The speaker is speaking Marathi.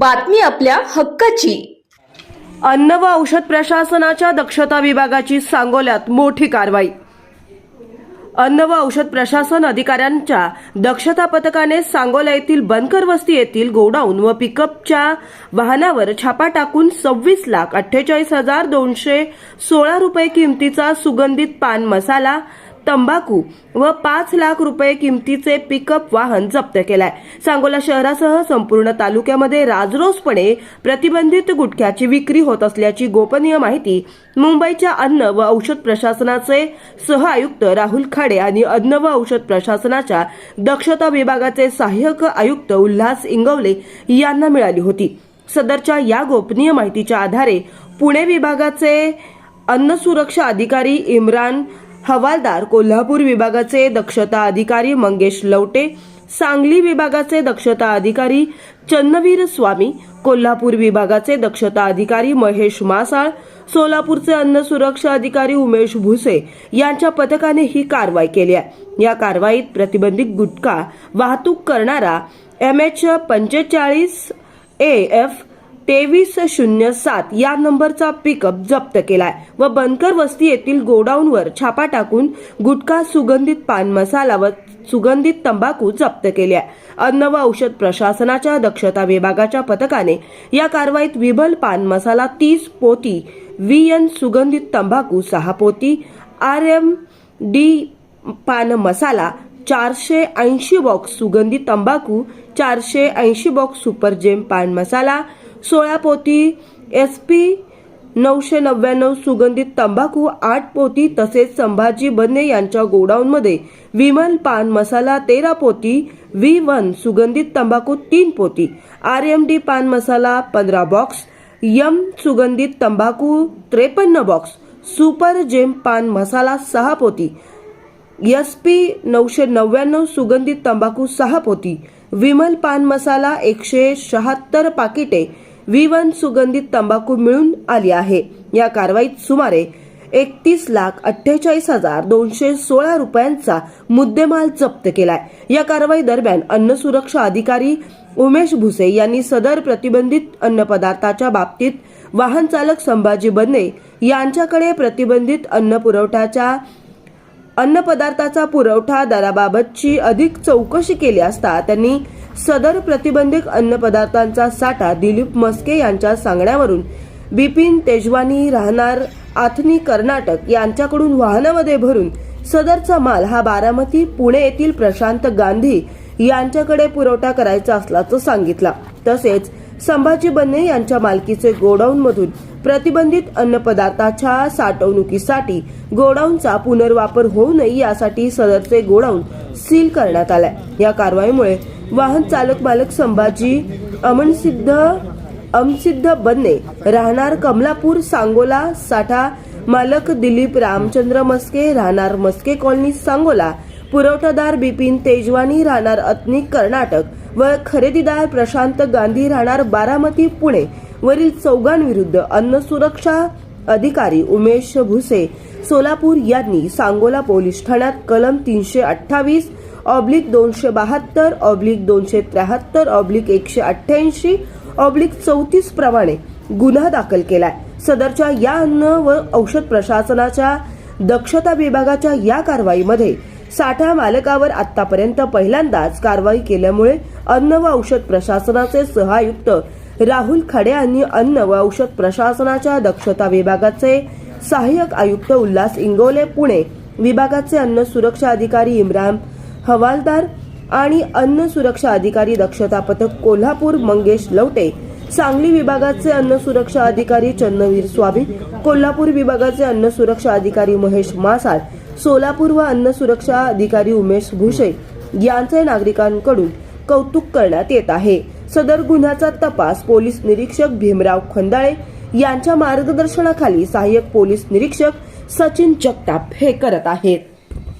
बातमी आपल्या हक्काची. अन्न व औषध प्रशासनाच्या दक्षता विभागाची सांगोल्यात मोठी कारवाई. अन्न व औषध प्रशासन अधिकाऱ्यांच्या दक्षता पथकाने सांगोला येथील बनकर वस्ती येथील गोडाऊन व पिकअपच्या वाहनावर छापा टाकून सव्वीस लाख अठ्ठेचाळीस हजार दोनशे सोळा रुपये किमतीचा सुगंधित पान मसाला तंबाखू व पाच लाख रुपये किमतीचे पिकअप वाहन जप्त केलाय. सांगोला शहरासह संपूर्ण तालुक्यामध्ये राजरोसपणे प्रतिबंधित गुटख्याची विक्री होत असल्याची गोपनीय माहिती मुंबईच्या अन्न व औषध प्रशासनाचे सह आयुक्त राहुल खाडे आणि अन्न व औषध प्रशासनाच्या दक्षता विभागाचे सहाय्यक आयुक्त उल्हास इंगवले यांना मिळाली होती. सदरच्या या गोपनीय माहितीच्या आधारे पुणे विभागाचे अन्न सुरक्षा अधिकारी इम्रान हवालदार कोल्हापूर विभागाचे दक्षता अधिकारी मंगेश लवटे सांगली विभागाचे दक्षता अधिकारी चन्नवीर स्वामी कोल्हापूर विभागाचे दक्षता अधिकारी महेश मासाळ सोलापूरचे अन्न सुरक्षा अधिकारी उमेश भुसे यांच्या पथकाने ही कारवाई केली आहे. या कारवाईत प्रतिबंधित गुटखा वाहतूक करणारा एम एच पंचेचाळीस ए एफ तेवीस शून्य सात या नंबरचा पिकअप जप्त केलाय. व बनकर वस्ती येथील गोडाऊनवर छापा टाकून गुटखा सुगंधित पान मसाला व सुगंधित तंबाखू जप्त केल्या. अन्न व औषध प्रशासनाच्या दक्षता विभागाच्या पथकाने या कारवाईत विभल पान मसाला तीस पोती व्ही एन सुगंधित तंबाखू सहा पोती आर एम डी पान मसाला चारशे ऐंशी बॉक्स सुगंधित तंबाखू चारशे ऐंशी बॉक्स सुपर जेम पान मसाला सोळा पोती एस पी नऊशे नव्याण्णव सुगंधित तंबाखू आठ पोती तसेच संभाजी बन्ने यांच्या गोडाऊनमध्ये विमल पान मसाला तेरा पोती व्ही वन सुगंधित तंबाखू तीन पोती आर एम डी पान मसाला पंधरा बॉक्स यम सुगंधित तंबाखू त्रेपन्न बॉक्स सुपर जेम पान मसाला सहा पोती एस पी नऊशे नव्याण्णव सुगंधित तंबाखू सहा पोती विमल पान मसाला एकशे शहात्तर पाकिटे व्ही वन सुगंधित तंबाखू मिळून आली आहे. या कारवाईत सुमारे एकतीस लाख अठ्ठेचाळीस हजार दोनशे सोळा रुपयांचा मुद्देमाल जप्त केलाय. या कारवाई दरम्यान अन्न सुरक्षा अधिकारी उमेश भुसे यांनी सदर प्रतिबंधित अन्न पदार्थाच्या बाबतीत वाहन चालक संभाजी बन्ने यांच्याकडे प्रतिबंधित अन्न पुरवठ्याच्या अन्न पदार्थाचा पुरवठा दराबाबतची अधिक चौकशी केली असता त्यांनी सदर प्रतिबंधित अन्न पदार्थांचा साठा दिलीप मस्के यांच्या सांगण्यावरून बिपिन तेजवानी राहणार आथनी कर्नाटक यांच्याकडून वाहनामध्ये भरून सदरचा माल हा बारामती पुणे येथील प्रशांत गांधी यांच्याकडे पुरवठा करायचा असल्याचं सांगितलं. तसेच संभाजी बन्ने यांच्या मालकीचे गोडाऊन मधून प्रतिबंधित अन्न पदार्थाच्या साठवणुकीसाठी गोडाऊनचा पुनर्वापर होऊ नये यासाठी सदरचे गोडाऊन सील करण्यात आलाय. या कारवाईमुळे वाहन चालक मालक संभाजी अमनसिद्ध अमसिद्ध बन्ने राहणार कमलापूर सांगोला साठा मालक दिलीप रामचंद्र मस्के राहणार मस्के कॉलनी सांगोला पुरवठादार बिपिन तेजवानी राहणार अत्नी कर्नाटक व खरेदीदार प्रशांत गांधी राहणार बारामती पुणे. वरील चौघांविरुद्ध अन्न सुरक्षा अधिकारी उमेश भुसे सोलापूर यांनी सांगोला पोलीस ठाण्यात कलम तीनशे अठ्ठावीस ऑब्लिक दोनशे बहात्तर ऑब्लिक दोनशे त्र्याहत्तर ऑब्लिक एकशे अठ्ठ्याऐंशी ऑब्लिक चौतीस प्रमाणे गुन्हा दाखल केलाय. सदरच्या या अन्न व औषध प्रशासनाच्या दक्षता विभागाच्या या कारवाईमध्ये साठा मालकावर आतापर्यंत पहिल्यांदाच कारवाई केल्यामुळे अन्न व औषध प्रशासनाचे सहआयुक्त राहुल खडे यांनी अन्न व औषध प्रशासनाच्या दक्षता विभागाचे सहाय्यक आयुक्त उल्हास इंगोले पुणे विभागाचे अन्न सुरक्षा अधिकारी इम्रान हवालदार आणि अन्न सुरक्षा अधिकारी दक्षता पथक कोल्हापूर मंगेश लवटे सांगली विभागाचे अन्न सुरक्षा अधिकारी चन्नवीर स्वामी कोल्हापूर विभागाचे अन्न सुरक्षा अधिकारी महेश मासाळ सोलापूर व अन्न सुरक्षा अधिकारी उमेश भुसे यांचे नागरिकांकडून कौतुक करण्यात येत आहे. सदर गुन्ह्याचा तपास पोलीस निरीक्षक भीमराव खंदाळे यांच्या मार्गदर्शनाखाली सहाय्यक पोलीस निरीक्षक सचिन जगताप हे करत आहेत.